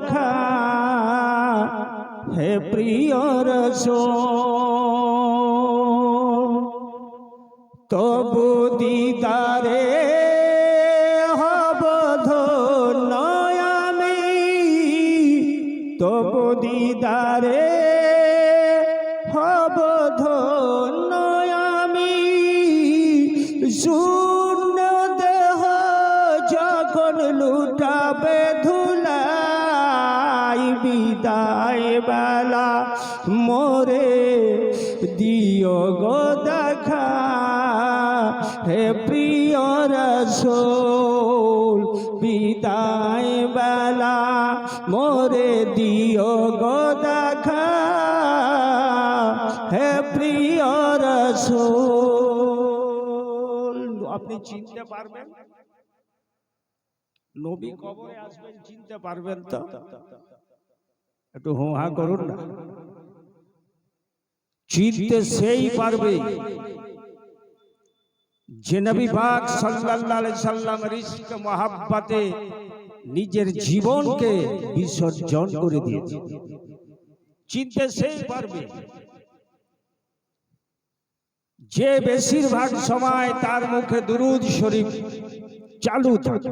দেখা। হে প্রিয় রসূল তবু দিদারে হব ধন্য আমি। তবু দিদারে হব ধন্য আমি। বেলা মোরে দিও গো দেখা। হে প্রিয় রসোল, বিদায় বেলা মোরে দিও গো দেখা। হে প্রিয় রসোল, আপনি চিনতে পারবেন? নবী কবরে আসবেন, চিনতে পারবেন তো? একটু হোহা করুন না। চিনতে সেই পারবে। যে নবী পাক সাল্লাল্লাহু আলাইহি সাল্লামের ইশক মহাব্বতে নিজের জীবনকে বিসর্জন করে দিয়েছে। চিনতে সেই পারবে। যে বেশিরভাগ সময় তার মুখে দুরুদ শরীফ চালু থাকে।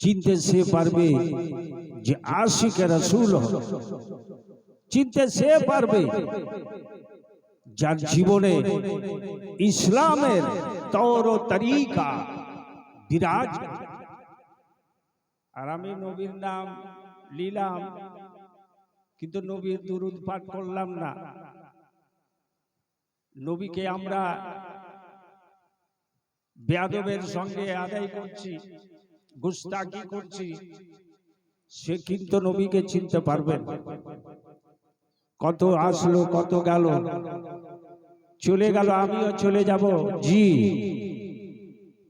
চিনতে সে পারবে যে আশিক রসুল চিনতে সে পারবে যার জীবনে ইসলামের তৌর তরিকা বিরাজ আর আমি নবীর নাম নিলাম, কিন্তু নবীর দুরুদ পাঠ করলাম না। নবীকে আমরা বেয়াদবের সঙ্গে আদায় করছি। গুস্তাকি করছি? সে কিন্তু নবীকে চিনতে পারবে কত আসলো কত গেল। চলে গেল আমিও চলে যাব। জি।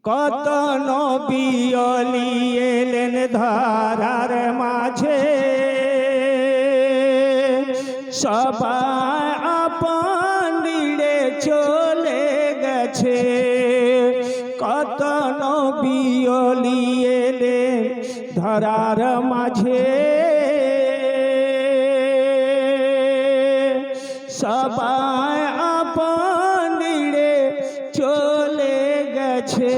কত নবী এলেন ধারার মাঝে। সবাই আপন চলে গেছে। কত নবী ধরার মাঝে। সবাই আপন চলে গেছে।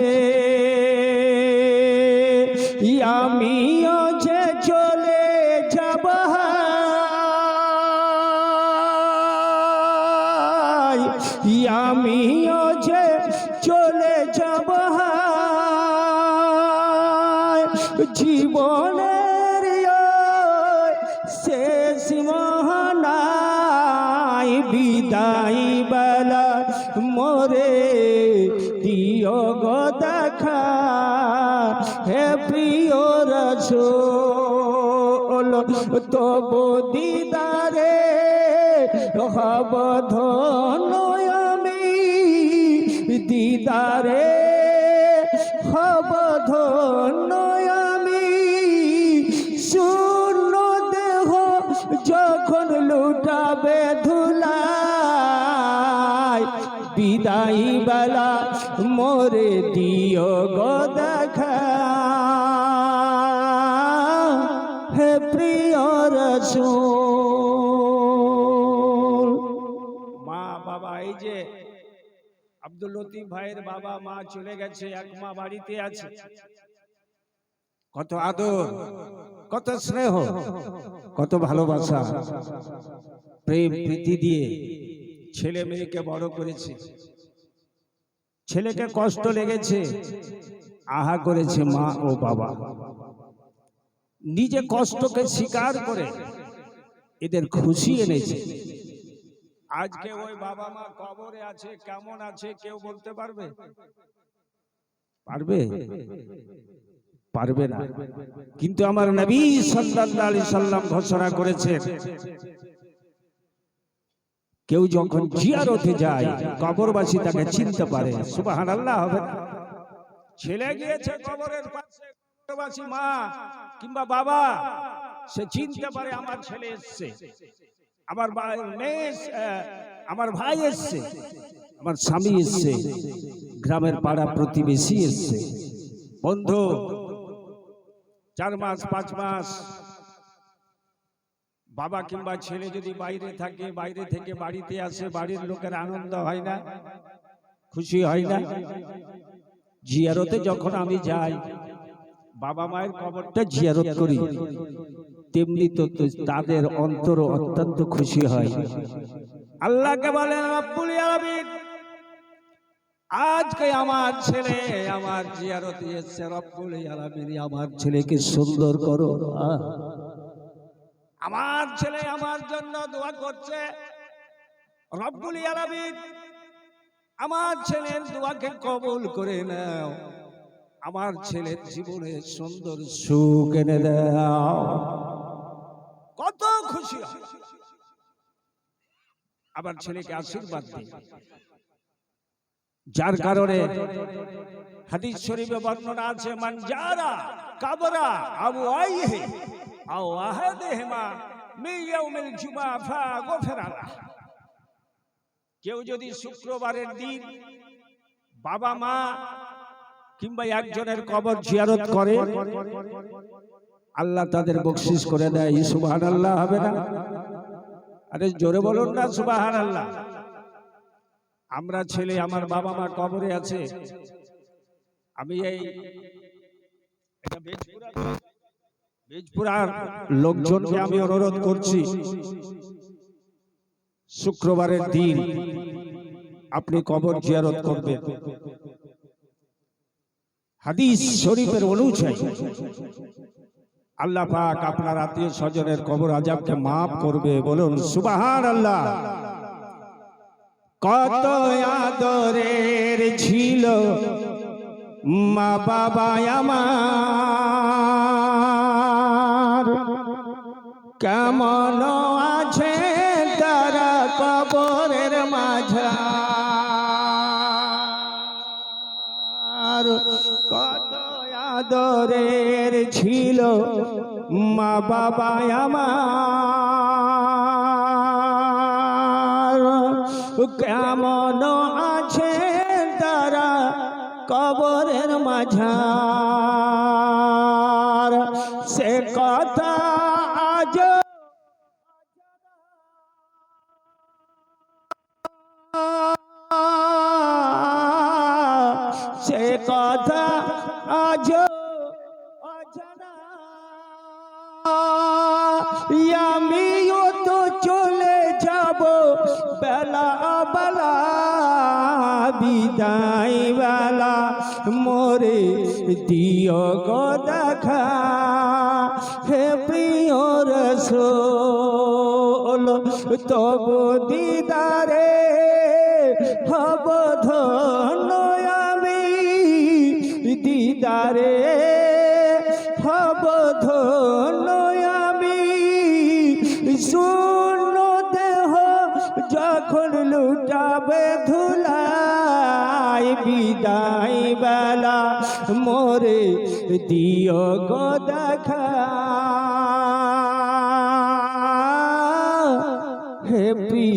আমিও জীবনের শেষ মহানাই বিদায় বেলা মোরে দিও গো হে প্রিয় রসোল, তবু দিদারে হব ধন্য আমি। দিদারে লুটাবে ধুলাই। বিদায় বেলা মোরে দিও গো দেখা। হে প্রিয় রসূল। মা বাবা, এই যে আব্দুল লতিফ ভাইয়ের বাবা, মা চলে গেছে, এক মা বাড়িতে আছে। কত আদর, কত স্নেহ, কত ভালোবাসা। প্রেম প্রীতি দিয়ে ছেলে মেয়েকে বড় করেছে। ছেলেকে কষ্ট লেগেছে আহা করেছে মা ও বাবা। নিজে কষ্টকে স্বীকার করে এদের খুশি এনেছে। আজকে ওই বাবা মা কবরে আছে কেমন আছে কেউ বলতে পারবে? পারবে? পারবে না। কিন্তু আমার নবী সাল্লাল্লাহু আলাইহি সাল্লাম ঘোষণা করেছেন কেউ যখন জিয়ারতে যায় কবরবাসী তাকে চিনতে পারে। সুবহানাল্লাহ হবে ছেলে গিয়েছে কবরের পাশে কবরবাসী মা কিংবা বাবা সে চিনতে পারে আমার ছেলে এসছে। আমার মেয়ে আমার ভাই এসছে। আমার স্বামী এসছে। গ্রামের পাড়া প্রতিবেশী এসছে। বন্ধু চার মাস পাঁচ মাস বাবা কিংবা ছেলে যদি বাইরে থাকে, বাইরে থেকে বাড়িতে আসে, বাড়ির লোকের আনন্দ হয় না? খুশি হয় না? জিয়ারতে যখন আমি যাই, বাবা মায়ের কবরটা জিয়ারত করি। তেমনি তো তাদের অন্তর অত্যন্ত খুশি হয়। আল্লাহকে বলেন, রব্বুল আজকে আমার ছেলে আমার জিয়ারতে এসেছে। রব্বুল আলামিন, আমার ছেলেকে সুন্দর করো। আহ। আমার ছেলে আমার জন্য দোয়া করছে। রব্বুল আলামিন, আমার ছেলের দোয়াকে কবুল করে নাও। আমার ছেলের জীবনে সুন্দর সুখ এনে দাও। কত খুশি আমার ছেলেকে আশীর্বাদ দিই যার কারণে হাদিস শরীফে বর্ণনা আছে, মান যারা কাবরা আবু আইহি কেউ যদি শুক্রবারের দিন বাবা মা কিংবা একজনের কবর জিয়ারত করে, আল্লাহ তাদের বকশিস করে দেয় সুবাহান আল্লাহ হবে না? আরে জোরে বলুন না সুবাহান আল্লাহ আমরা ছেলে, আমার বাবা মা কবরে আছে। আমি এই এটা বেজপুরা লোকজনকে আমি অনুরোধ করছি, শুক্রবারের দিন আপনি কবর জিয়ারত করবেন। হাদিস শরীফের অনুযায়ী আল্লাহ পাক আপনার আত্মীয় স্বজনের কবর আজাবকে মাফ করবে, বলুন সুবাহান আল্লাহ কত আদরের ছিল মা বাবা আমার। কেমন আছে তারা কবরের মাঝার? কত আদরের ছিল মা বাবা আমার? কেমন আছে তারা কবরের মাঝার? সে কথা কথা আজ আমিও তো চলে যাব বেলা বেলা, বিদায় বেলা। মোরে দিও গো দেখা, হে প্রিয় রসোল, তবু দিদারে হব ধন্য। যখন লুটাবে ধুলাই বিদায় বেলা মোরে দিও গো দেখা।